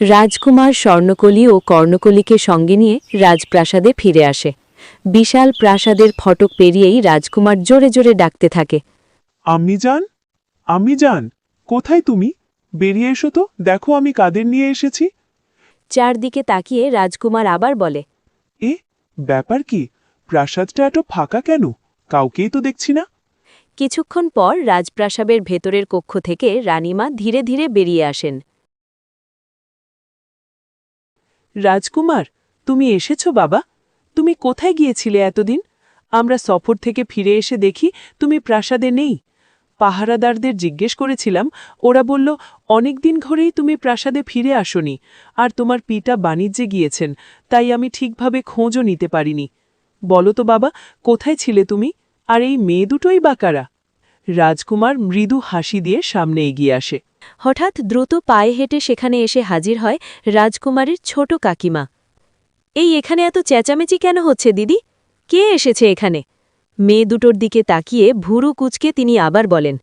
রাজকুমার স্বর্ণকলি ও কর্ণকলিকে সঙ্গে নিয়ে রাজপ্রাসাদে ফিরে আসে। বিশাল প্রাসাদের ফটক পেরিয়েই রাজকুমার জোরে জোরে ডাকতে থাকে। আমি যান আমি যান কোথায় তুমি? বেরিয়ে এসো তো দেখো আমি কাদের নিয়ে এসেছি। চারদিকে তাকিয়ে রাজকুমার আবার বলে এ ব্যাপার কি? প্রাসাদটা এত ফাঁকা কেন? কাউকেই তো দেখছি না। কিছুক্ষণ পর রাজপ্রাসাদের ভেতরের কক্ষ থেকে রানীমা ধীরে ধীরে বেরিয়ে আসেন। রাজকুমার, তুমি এসেছ বাবা। তুমি কোথায় গিয়েছিলে এতদিন? আমরা সফর থেকে ফিরে এসে দেখি তুমি প্রাসাদে নেই। পাহারাদারদের জিজ্ঞেস করেছিলাম, ওরা বলল, অনেক দিন ঘরেই তুমি প্রাসাদে ফিরে আসনি, আর তোমার পিতা বাণিজ্যে গিয়েছেন, তাই আমি ঠিকভাবে খোঁজও নিতে পারিনি। বলো তো বাবা, কোথায় ছিলে তুমি? আর এই মেয়ে দুটোই বা কারা? রাজকুমার মৃদু হাসি দিয়ে সামনে এগিয়ে আসে। হঠাৎ দ্রুত পায়ে হেঁটে সেখানে এসে হাজির হয় রাজকুমারীর ছোট কাকিমা। এই এখানে এত চেঁচামেচি কেন হচ্ছে দিদি? কে এসেছে এখানে? মেয়ে দুটোর দিকে তাকিয়ে ভুরু কুচকে তিনি আবার বলেন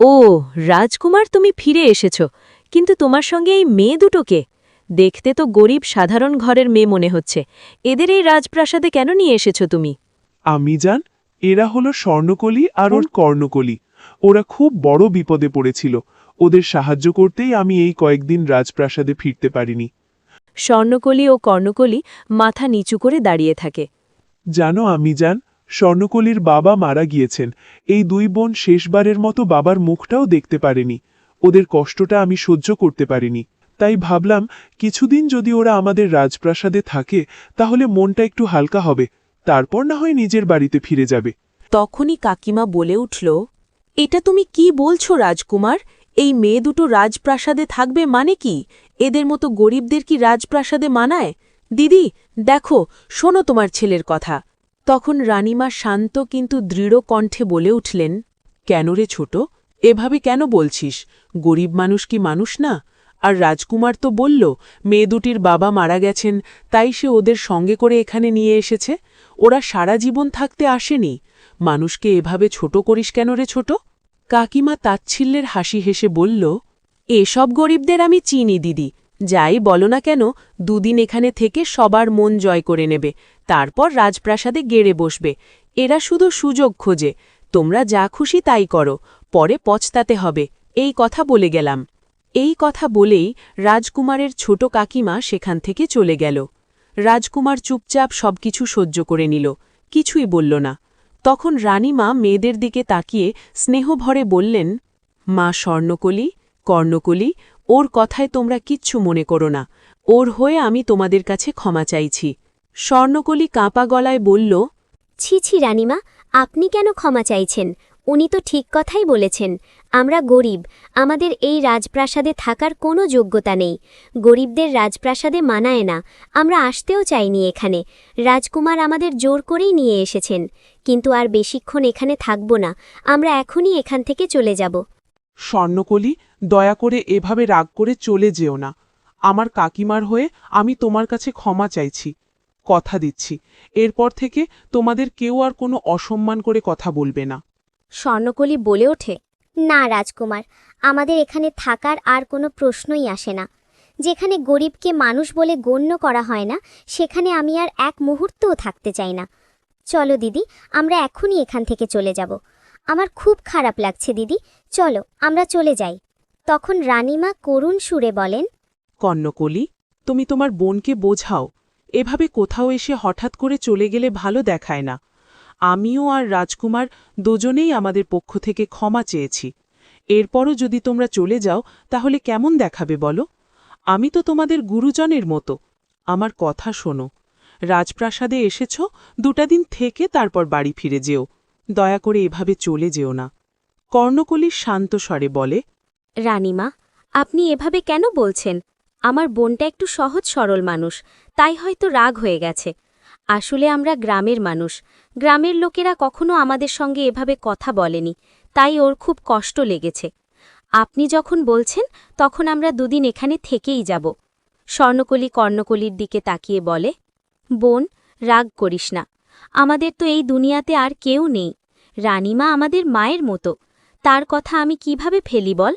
ও রাজকুমার তুমি ফিরে এসেছ কিন্তু তোমার সঙ্গে এই মেয়ে দুটোকে দেখতে তো গরিব সাধারণ ঘরের মেয়ে মনে হচ্ছে। এদের এই রাজপ্রাসাদে কেন নিয়ে এসেছ তুমি? আমি যান এরা হলো স্বর্ণকলি আর ওর কর্ণকলি। ওরা খুব বড় বিপদে পড়েছিল। ওদের সাহায্য করতেই আমি এই কয়েকদিন রাজপ্রাসাদে ফিরতে পারিনি। স্বর্ণকলি ও কর্ণকলি মাথা নিচু করে দাঁড়িয়ে থাকে। জানো আমি যান স্বর্ণকলির বাবা মারা গিয়েছেন। এই দুই বোন শেষবারের মতো বাবার মুখটাও দেখতে পারেনি। ওদের কষ্টটা আমি সহ্য করতে পারিনি। তাই ভাবলাম কিছুদিন যদি ওরা আমাদের রাজপ্রাসাদে থাকে তাহলে মনটা একটু হালকা হবে। তারপর না হয় নিজের বাড়িতে ফিরে যাবে। তখনই কাকিমা বলে উঠল এটা তুমি কি বলছো রাজকুমার? এই মেয়ে দুটো রাজপ্রাসাদে থাকবে মানে কি? এদের মতো গরিবদের কি রাজপ্রাসাদে মানায়? দিদি, দেখো, শোনো তোমার ছেলের কথা। তখন রানীমা শান্ত কিন্তু দৃঢ় কণ্ঠে বলে উঠলেন, কেন রে ছোট? এভাবে কেন বলছিস? গরিব মানুষ কি মানুষ না? আর রাজকুমার তো বলল, মেয়ে দুটির বাবা মারা গেছেন, তাই সে ওদের সঙ্গে করে এখানে নিয়ে এসেছে। ওরা সারা জীবন থাকতে আসেনি। মানুষকে এভাবে ছোট করিস কেন রে ছোট? কাকিমা তাচ্ছিল্যের হাসি হেসে বলল, এসব গরিবদের আমি চিনি, দিদি। যাই বলো না কেন, দুদিন এখানে থেকে সবার মন জয় করে নেবে। তারপর রাজপ্রাসাদে গেড়ে বসবে। এরা শুধু সুযোগ খোঁজে। তোমরা যা খুশি তাই করো। পরে পচতাতে হবে। এই কথা বলে গেলাম। এই কথা বলেই রাজকুমারের ছোট কাকিমা সেখান থেকে চলে গেল। রাজকুমার চুপচাপ সবকিছু সহ্য করে নিল। কিছুই বলল না। তখন রানীমা মেয়েদের দিকে তাকিয়ে স্নেহভরে বললেন, মা স্বর্ণকলি, কর্ণকলি, ওর কথায় তোমরা কিচ্ছু মনে করো না। ওর হয়ে আমি তোমাদের কাছে ক্ষমা চাইছি। স্বর্ণকলি কাঁপা গলায় বলল, ছি ছি, রানীমা, আপনি কেন ক্ষমা চাইছেন? উনি তো ঠিক কথাই বলেছেন। আমরা গরিব আমাদের এই রাজপ্রাসাদে থাকার কোনো যোগ্যতা নেই। গরিবদের রাজপ্রাসাদে মানায় না আমরা আসতেও চাইনি এখানে। রাজকুমার আমাদের জোর করেই নিয়ে এসেছেন। কিন্তু আর বেশিক্ষণ এখানে থাকব না আমরা এখনই এখান থেকে চলে যাব। স্বর্ণকলি দয়া করে এভাবে রাগ করে চলে যেও না। আমার কাকিমার হয়ে আমি তোমার কাছে ক্ষমা চাইছি কথা দিচ্ছি। এরপর থেকে তোমাদের কেউ আর কোনো অসম্মান করে কথা বলবে না। স্বর্ণকলি বলে ওঠে না, রাজকুমার, আমাদের এখানে থাকার আর কোনো প্রশ্নই আসে না। যেখানে গরিবকে মানুষ বলে গণ্য করা হয় না, সেখানে আমি আর এক মুহূর্তও থাকতে চাই না। চলো দিদি, আমরা এখনই এখান থেকে চলে যাব। আমার খুব খারাপ লাগছে দিদি, চলো আমরা চলে যাই। তখন রানীমা করুণ সুরে বলেন, কর্ণকলি, তুমি তোমার বোনকে বোঝাও। এভাবে কোথাও এসে হঠাৎ করে চলে গেলে ভালো দেখায় না। আমিও আর রাজকুমার দুজনেই আমাদের পক্ষ থেকে ক্ষমা চেয়েছি। এরপরও যদি তোমরা চলে যাও, তাহলে কেমন দেখাবে বলো? আমি তো তোমাদের গুরুজনের মতো। আমার কথা শোনো। রাজপ্রাসাদে এসেছ, দুটা দিন থেকে তারপর বাড়ি ফিরে যেও। দয়া করে এভাবে চলে যেও না। কর্ণকলি শান্ত স্বরে বলে, রানীমা, আপনি এভাবে কেন বলছেন? আমার বোনটা একটু সহজ সরল মানুষ, তাই হয়তো রাগ হয়ে গেছে। আসলে আমরা গ্রামের মানুষ। গ্রামের লোকেরা কখনো আমাদের সঙ্গে এভাবে কথা বলেনি, তাই ওর খুব কষ্ট লেগেছে। আপনি যখন বলছেন, তখন আমরা দুদিন এখানে থেকেই যাব। স্বর্ণকলি কর্ণকলির দিকে তাকিয়ে বলে, বোন, রাগ করিস না। আমাদের তো এই দুনিয়াতে আর কেউ নেই। রানীমা আমাদের মায়ের মতো। তার কথা আমি কীভাবে ফেলি বল?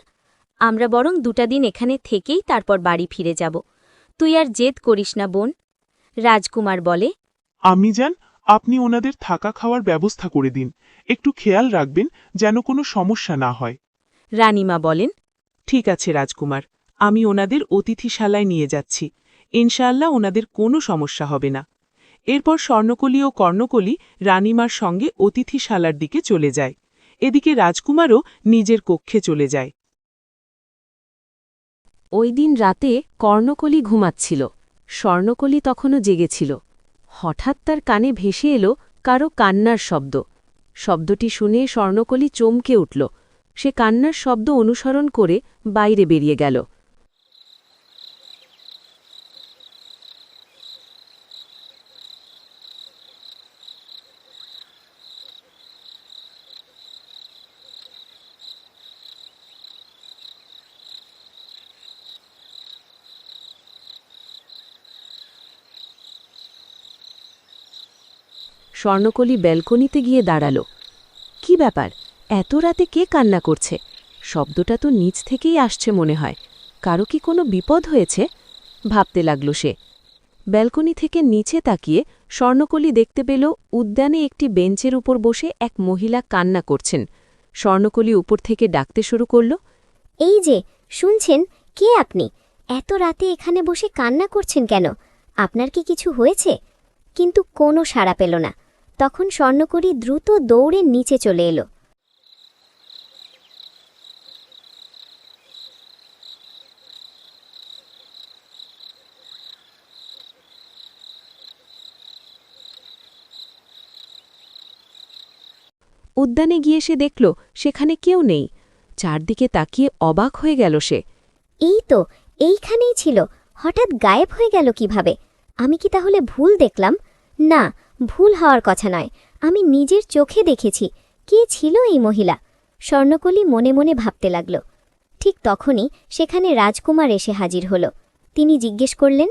আমরা বরং দুটা দিন এখানে থেকেই তারপর বাড়ি ফিরে যাব। তুই আর জেদ করিস না, বোন। রাজকুমার বলে আমি যান আপনি ওনাদের থাকা খাওয়ার ব্যবস্থা করে দিন। একটু খেয়াল রাখবেন যেন কোনো সমস্যা না হয়। রানীমা বলেন ঠিক আছে রাজকুমার আমি ওনাদের অতিথিশালায় নিয়ে যাচ্ছি। ইনশাআল্লাহ ওনাদের কোনো সমস্যা হবে না। এরপর স্বর্ণকলি ও কর্ণকলি রানীমার সঙ্গে অতিথিশালার দিকে চলে যায়। এদিকে রাজকুমারও নিজের কক্ষে চলে যায়। ওই দিন রাতে কর্ণকলি ঘুমাচ্ছিল। স্বর্ণকলি তখনও জেগেছিল। হঠাৎ তার কানে ভেসে এলো কারও কান্নার শব্দ। শব্দটি শুনে স্বর্ণকলি চমকে উঠল। সে কান্নার শব্দ অনুসরণ করে বাইরে বেরিয়ে গেল। স্বর্ণকলি ব্যালকনিতে গিয়ে দাঁড়াল। কি ব্যাপার? এত রাতে কে কান্না করছে? শব্দটা তো নিচ থেকেই আসছে মনে হয়। কারও কি কোনো বিপদ হয়েছে? ভাবতে লাগল সে। ব্যালকনি থেকে নিচে তাকিয়ে স্বর্ণকলি দেখতে পেল উদ্যানে একটি বেঞ্চের উপর বসে এক মহিলা কান্না করছেন। স্বর্ণকলি উপর থেকে ডাকতে শুরু করল, এই যে, শুনছেন? কে আপনি? এত রাতে এখানে বসে কান্না করছেন কেন? আপনার কি কিছু হয়েছে? কিন্তু কোনো সাড়া পেল না। তখন স্বর্ণকরী দ্রুত দৌড়ে নিচে চলে এলো। উদ্যানে গিয়ে সে দেখল সেখানে কেউ নেই। চারদিকে তাকিয়ে অবাক হয়ে গেল সে। এই তো এইখানেই ছিল। হঠাৎ গায়েব হয়ে গেল কীভাবে? আমি কি তাহলে ভুল দেখলাম? না ভুল হওয়ার কথা নয় আমি নিজের চোখে দেখেছি। কে ছিল এই মহিলা? স্বর্ণকলি মনে মনে ভাবতে লাগল। ঠিক তখনই সেখানে রাজকুমার এসে হাজির হল। তিনি জিজ্ঞেস করলেন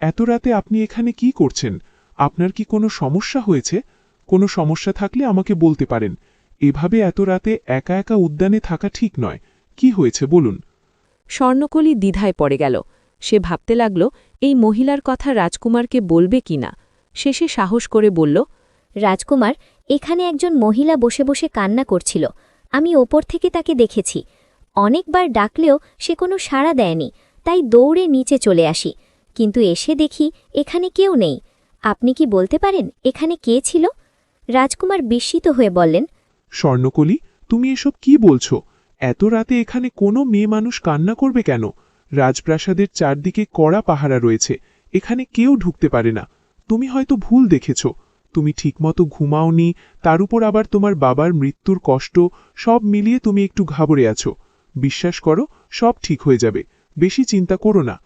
এত রাতে আপনি এখানে কি করছেন? আপনার কি কোনো সমস্যা হয়েছে? কোনো সমস্যা থাকলে আমাকে বলতে পারেন। এভাবে এত রাতে একা একা উদ্যানে থাকা ঠিক নয়। কি হয়েছে বলুন। স্বর্ণকলি দ্বিধায় পড়ে গেল। সে ভাবতে লাগল এই মহিলার কথা রাজকুমারকে বলবে কিনা? শেষে সাহস করে বলল, রাজকুমার, এখানে একজন মহিলা বসে বসে কান্না করছিল। আমি ওপর থেকে তাকে দেখেছি। অনেকবার ডাকলেও সে কোনো সাড়া দেয়নি, তাই দৌড়ে নিচে চলে আসি। কিন্তু এসে দেখি এখানে কেউ নেই। আপনি কি বলতে পারেন, এখানে কে ছিল? রাজকুমার বিস্মিত হয়ে বললেন, স্বর্ণকলি, তুমি এসব কি বলছো? এত রাতে এখানে কোনো মেয়ে মানুষ কান্না করবে কেন? রাজপ্রাসাদের চারদিকে কড়া পাহারা রয়েছে। এখানে কেউ ঢুকতে পারে না। তুমি হয়তো ভুল দেখেছ। তুমি ঠিকমতো ঘুমাওনি তার উপর আবার তোমার বাবার মৃত্যুর কষ্ট সব মিলিয়ে তুমি একটু ঘাবড়ে আছো। বিশ্বাস করো সব ঠিক হয়ে যাবে। বেশি চিন্তা করো না।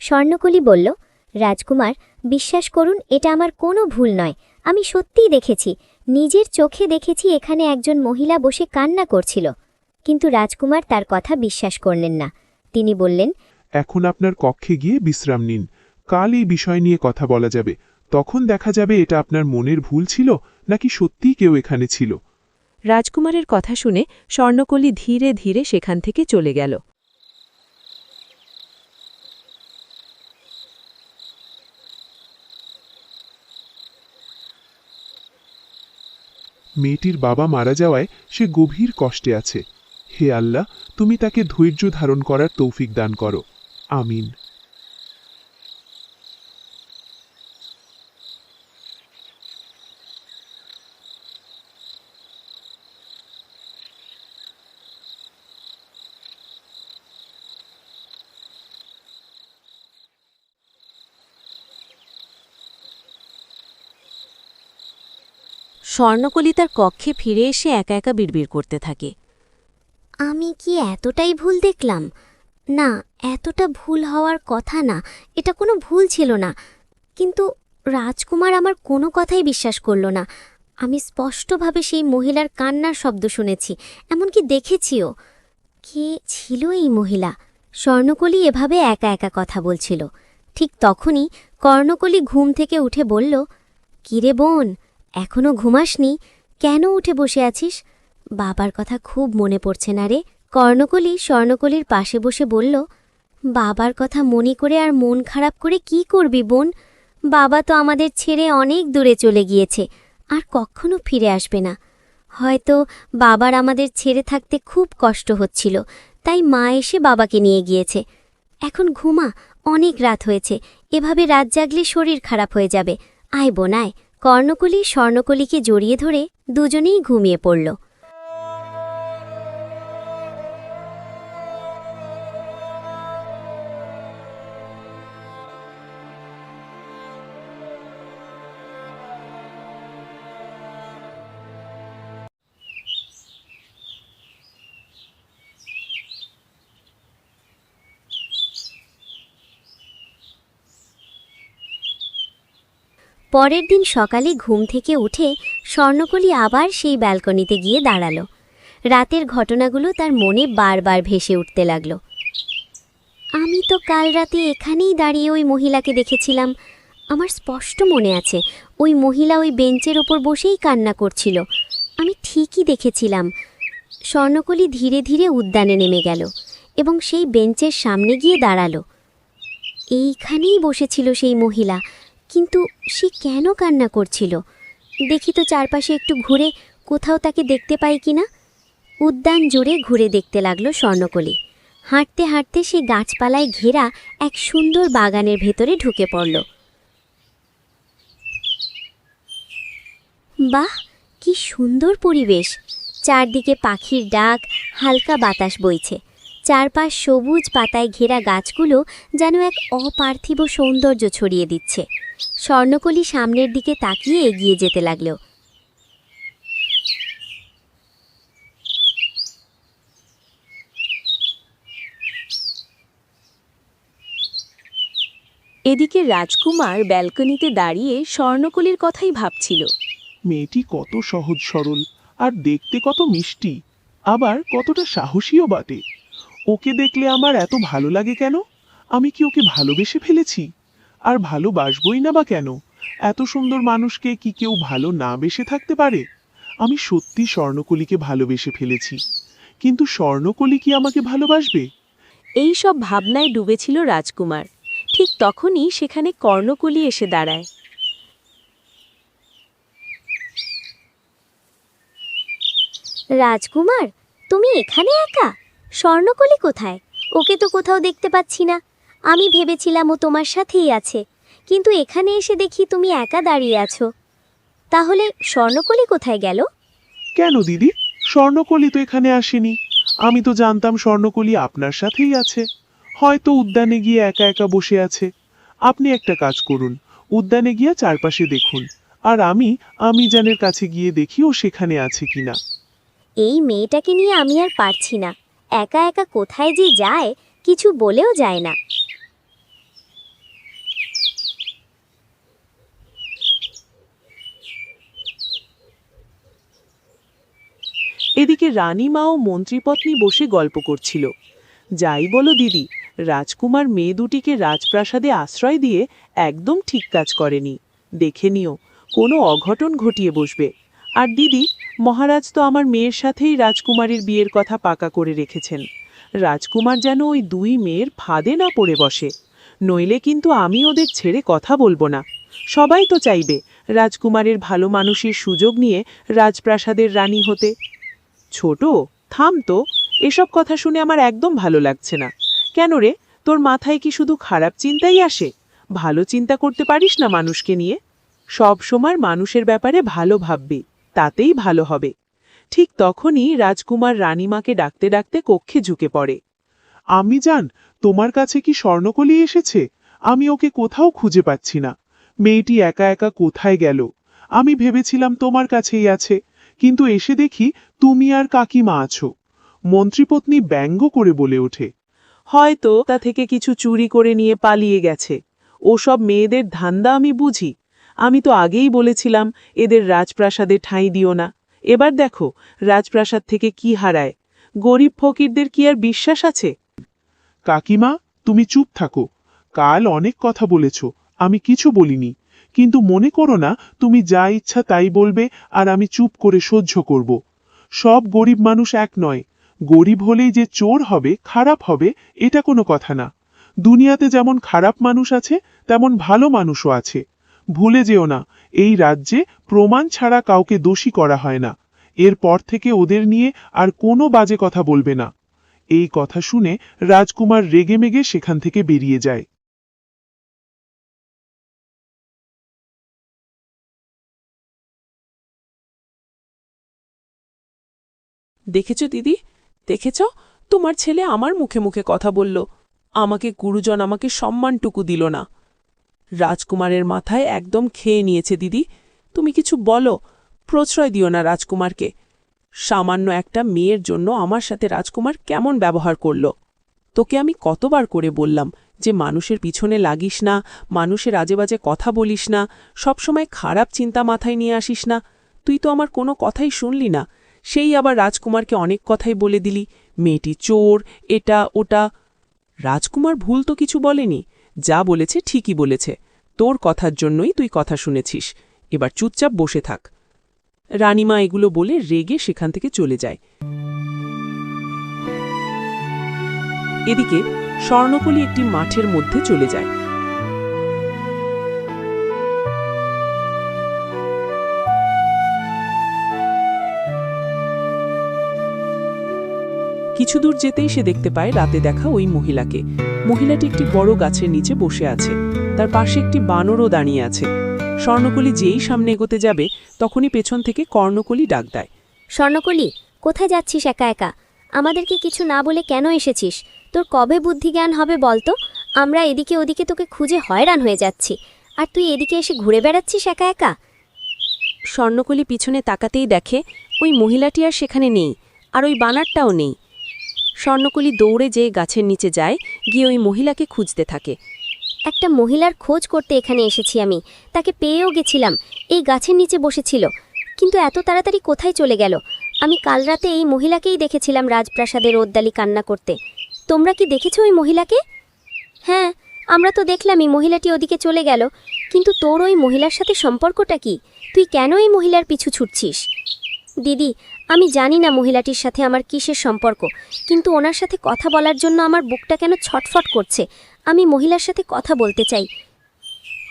স্বর্ণকলি বলল রাজকুমার বিশ্বাস করুন এটা আমার কোনো ভুল নয়। আমি সত্যিই দেখেছি নিজের চোখে দেখেছি এখানে একজন মহিলা বসে কান্না করছিল। কিন্তু রাজকুমার তার কথা বিশ্বাস করলেন না। তিনি বললেন এখন আপনার কক্ষে গিয়ে বিশ্রাম নিন। কাল এই বিষয় নিয়ে কথা বলা যাবে। তখন দেখা যাবে এটা আপনার মনের ভুল ছিল নাকি সত্যিই কেউ এখানে ছিল? রাজকুমারের কথা শুনে স্বর্ণকলি ধীরে ধীরে সেখান থেকে চলে গেল। মেয়েটির বাবা মারা যাওয়ায় সে গভীর কষ্টে আছে। হে আল্লাহ তুমি তাকে ধৈর্য ধারণ করার তৌফিক দান করো। আমিন। স্বর্ণকলি তার কক্ষে ফিরে এসে একা একা বিড়বিড় করতে থাকে। আমি কি এতটাই ভুল দেখলাম? না, এতটা ভুল হওয়ার কথা না, এটা কোনো ভুল ছিল না। কিন্তু রাজকুমার আমার কোনো কথাই বিশ্বাস করল না। আমি স্পষ্টভাবে সেই মহিলার কান্নার শব্দ শুনেছি, এমনকি দেখেছিও। কে ছিল এই মহিলা? স্বর্ণকলি এভাবে একা একা কথা বলছিল। ঠিক তখনই কর্ণকলি ঘুম থেকে উঠে বলল, কিরে বোন এখনও ঘুমাসনি? কেন উঠে বসে আছিস? বাবার কথা খুব মনে পড়ছে না রে। কর্ণকলি স্বর্ণকলির পাশে বসে বলল, বাবার কথা মনে করে আর মন খারাপ করে কি করবি বোন? বাবা তো আমাদের ছেড়ে অনেক দূরে চলে গিয়েছে, আর কখনো ফিরে আসবে না। হয়তো বাবার আমাদের ছেড়ে থাকতে খুব কষ্ট হচ্ছিল, তাই মা এসে বাবাকে নিয়ে গিয়েছে। এখন ঘুমা, অনেক রাত হয়েছে, এভাবে রাত জাগলে শরীর খারাপ হয়ে যাবে। আয় বোন, আয়। কর্ণকলি স্বর্ণকলিকে জড়িয়ে ধরে দুজনেই ঘুমিয়ে পড়ল। পরের দিন সকালে ঘুম থেকে উঠে স্বর্ণকলি আবার সেই ব্যালকনিতে গিয়ে দাঁড়াল। রাতের ঘটনাগুলো তার মনে বারবার ভেসে উঠতে লাগল। আমি তো কাল রাতে এখানেই দাঁড়িয়ে ওই মহিলাকে দেখেছিলাম। আমার স্পষ্ট মনে আছে, ওই মহিলা ওই বেঞ্চের ওপর বসেই কান্না করছিল। আমি ঠিকই দেখেছিলাম। স্বর্ণকলি ধীরে ধীরে উদ্যানে নেমে গেল এবং সেই বেঞ্চের সামনে গিয়ে দাঁড়াল। এইখানেই বসেছিল সেই মহিলা। কিন্তু সে কেন কান্না করছিল? দেখি তো চারপাশে একটু ঘুরে কোথাও তাকে দেখতে পাই কি না? উদ্যান জুড়ে ঘুরে দেখতে লাগল স্বর্ণকলি। হাঁটতে হাঁটতে সে গাছপালায় ঘেরা এক সুন্দর বাগানের ভেতরে ঢুকে পড়ল। বাহ, কি সুন্দর পরিবেশ। চারদিকে পাখির ডাক, হালকা বাতাস বইছে। চারপাশ সবুজ পাতায় ঘেরা গাছগুলো যেন এক অপার্থিব সৌন্দর্য ছড়িয়ে দিচ্ছে। স্বর্ণকলি সামনের দিকে তাকিয়ে এগিয়ে যেতে লাগল। এদিকে রাজকুমার ব্যালকনিতে দাঁড়িয়ে স্বর্ণকলির কথাই ভাবছিল। মেয়েটি কত সহজ সরল আর দেখতে কত মিষ্টি। আবার কতটা সাহসীও বটে। ওকে দেখলে আমার এত ভালো লাগে কেন? আমি কি ওকে ভালোবেসে ফেলেছি? আর ভালোবাসবই না বা কেন? এত সুন্দর মানুষকে কি কেউ ভালো না বেসে থাকতে পারে? আমি সত্যি স্বর্ণকলিকে ভালোবেসে ফেলেছি। কিন্তু স্বর্ণকলি কি আমাকে ভালোবাসবে? এই সব ভাবনায় ডুবেছিল রাজকুমার। ঠিক তখনই সেখানে কর্ণকলি এসে দাঁড়ায়। রাজকুমার তুমি এখানে একা? স্বর্ণকলি কোথায়? ওকে তো কোথাও দেখতে পাচ্ছি না। আমি ভেবেছিলাম ও তোমার সাথেই আছে। কিন্তু এখানে এসে দেখি তুমি একা দাঁড়িয়ে আছো। তাহলে স্বর্ণকলি কোথায় গেল? কেন দিদি? স্বর্ণকলি তো এখানে আসেনি। আমি তো জানতাম স্বর্ণকলি আপনার সাথেই আছে। হয়তো উদ্যানে গিয়ে একা একা বসে আছে। আপনি একটা কাজ করুন। উদ্যানে গিয়ে চারপাশে দেখুন। আর আমি আমি জানের কাছে গিয়ে দেখি ও সেখানে আছে কিনা। এই মেয়েটাকে নিয়ে আমি আর পারছি না। একা একা কোথায় যে যায়, কিছু বলেও যায় না। এদিকে রানীমা ও মন্ত্রীপত্নী বসে গল্প করছিল। যাই বলো দিদি, রাজকুমার মেয়ে দুটিকে রাজপ্রাসাদে আশ্রয় দিয়ে একদম ঠিক কাজ করেনি। দেখে নিও, কোনো অঘটন ঘটিয়ে বসবে। আর দিদি মহারাজ তো আমার মেয়ের সাথেই রাজকুমারীর বিয়ের কথা পাকা করে রেখেছেন। রাজকুমার যেন ওই দুই মেয়ের ফাঁদে না পড়ে বসে। নইলে কিন্তু আমি ওদের ছেড়ে কথা বলব না। সবাই তো চাইবে রাজকুমারের ভালো মানুষের সুযোগ নিয়ে রাজপ্রাসাদের রানী হতে। ছোট, থাম তো, এসব কথা শুনে আমার একদম ভালো লাগছে না। কেন রে, তোর মাথায় কি শুধু খারাপ চিন্তাই আসে? ভালো চিন্তা করতে পারিস না মানুষকে নিয়ে? সব সময় মানুষের ব্যাপারে ভালো ভাববি। তাতেই ভালো হবে। ঠিক তখনই রাজকুমার রানীমাকে ডাকতে ডাকতে কক্ষে ঝুঁকে পড়ে। আমি জান তোমার কাছে কি স্বর্ণকলি এসেছে? আমি ওকে কোথাও খুঁজে পাচ্ছি না। মেয়েটি একা একা কোথায় গেল? আমি ভেবেছিলাম তোমার কাছেই আছে কিন্তু এসে দেখি তুমি আর কাকিমা আছো। মন্ত্রীপত্নী ব্যঙ্গ করে বলে ওঠে। হয়তো তা থেকে কিছু চুরি করে নিয়ে পালিয়ে গেছে। ওসব মেয়েদের ধান্দা আমি বুঝি। আমি তো আগেই বলেছিলাম, এদের রাজপ্রাসাদে ঠাঁই দিও না। এবার দেখো, রাজপ্রাসাদ থেকে কি হারায়। গরিব ফকিরদের কি আর বিশ্বাস আছে? কাকিমা, তুমি চুপ থাকো। কাল অনেক কথা বলেছ, আমি কিছু বলিনি। কিন্তু মনে করো না, তুমি যা ইচ্ছা তাই বলবে, আর আমি চুপ করে সহ্য করব। সব গরিব মানুষ এক নয়। গরিব হলেই যে চোর হবে, খারাপ হবে, এটা কোনো কথা না। দুনিয়াতে যেমন খারাপ মানুষ আছে, তেমন ভালো মানুষও আছে। ভুলে যেও না, এই রাজ্যে প্রমাণ ছাড়া কাউকে দোষী করা হয় না। এরপর থেকে ওদের নিয়ে আর কোনো বাজে কথা বলবে না। এই কথা শুনে রাজকুমার রেগেমেগে সেখান থেকে বেরিয়ে যায়। দেখেছ দিদি? দেখেছ? তোমার ছেলে আমার মুখে মুখে কথা বলল। আমাকে গুরুজন আমাকে সম্মানটুকু দিল না। রাজকুমারের মাথায় একদম খেয়ে নিয়েছে, দিদি। তুমি কিছু বলো, প্রশ্রয় দিও না রাজকুমারকে। সামান্য একটা মেয়ের জন্য আমার সাথে রাজকুমার কেমন ব্যবহার করল? তোকে আমি কতবার করে বললাম যে মানুষের পিছনে লাগিস না, মানুষের আজেবাজে কথা বলিস না, সবসময় খারাপ চিন্তা মাথায় নিয়ে আসিস না। তুই তো আমার কোনো কথাই শুনলি না। সেই আবার রাজকুমারকে অনেক কথাই বলে দিলি, মেয়েটি চোর, এটা, ওটা। রাজকুমার ভুল তো কিছু বলেনি। যা বলেছে ঠিকই বলেছে। তোর কথার জন্যই তুই কথা শুনেছিস। এবার চুপচাপ বসে থাক। রানীমা এগুলো বলে রেগে সেখান থেকে চলে যায়। এদিকে স্বর্ণকলি একটি মাঠের মধ্যে চলে যায়। কিছু দূর যেতেই সে দেখতে পায় রাতে দেখা ওই মহিলাকে। মহিলাটি একটি বড় গাছের নিচে বসে আছে। তার পাশে একটি বানরও দাঁড়িয়ে আছে। স্বর্ণকলি যেই সামনে এগোতে যাবে তখনই পেছন থেকে কর্ণকলি ডাক দেয়। স্বর্ণকলি কোথায় যাচ্ছিস একা একা? আমাদেরকে কিছু না বলে কেন এসেছিস? তোর কবে বুদ্ধি জ্ঞান হবে বলতো? আমরা এদিকে ওদিকে তোকে খুঁজে হয়রান হয়ে যাচ্ছি। আর তুই এদিকে এসে ঘুরে বেড়াচ্ছিস একা একা? স্বর্ণকলি পিছনে তাকাতেই দেখে ওই মহিলাটি আর সেখানে নেই আর ওই বানারটাও নেই। স্বর্ণকলি দৌড়ে যেয়ে গাছের নিচে যায় গিয়ে ওই মহিলাকে খুঁজতে থাকে। একটা মহিলার খোঁজ করতে এখানে এসেছি আমি। তাকে পেয়েও গেছিলাম। এই গাছের নিচে বসেছিল। কিন্তু এত তাড়াতাড়ি কোথায় চলে গেল? আমি কাল রাতে এই মহিলাকেই দেখেছিলাম রাজপ্রাসাদের ওদ্দালি কান্না করতে। তোমরা কি দেখেছ ওই মহিলাকে? হ্যাঁ আমরা তো দেখলাম এই মহিলাটি ওদিকে চলে গেল। কিন্তু তোর ওই মহিলার সাথে সম্পর্কটা কি? তুই কেন এই মহিলার পিছু ছুটছিস? দিদি আমি জানি না মহিলাটির সাথে আমার কিসের সম্পর্ক কিন্তু ওনার সাথে কথা বলার জন্য আমার বুকটা কেন ছটফট করছে? আমি মহিলার সাথে কথা বলতে চাই।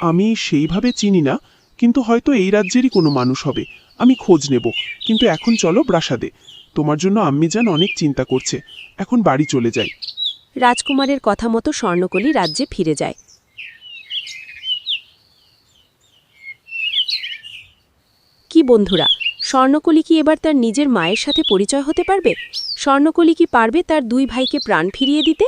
আমি সেইভাবে চিনি না কিন্তু হয়তো এই রাজ্যেরই কোনো মানুষ হবে। আমি খোঁজ নেব কিন্তু এখন চলো প্রাসাদে। তোমার জন্য আম্মি যান অনেক চিন্তা করছে। এখন বাড়ি চলে যাই। রাজকুমারের কথা মতো স্বর্ণকলি রাজ্যে ফিরে যায়। কি বন্ধুরা স্বর্ণকলি কি এবার তার নিজের মায়ের সাথে পরিচয় হতে পারবে? স্বর্ণকলি কি পারবে তার দুই ভাইকে প্রাণ ফিরিয়ে দিতে?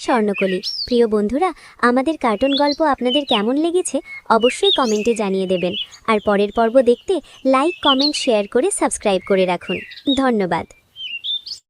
স্বর্ণকলি, প্রিয় বন্ধুরা, আমাদের কার্টুন গল্প আপনাদের কেমন লেগেছে অবশ্যই কমেন্টে জানিয়ে দেবেন। আর পরের পর্ব দেখতে লাইক, কমেন্ট, শেয়ার করে সাবস্ক্রাইব করে রাখুন। ধন্যবাদ।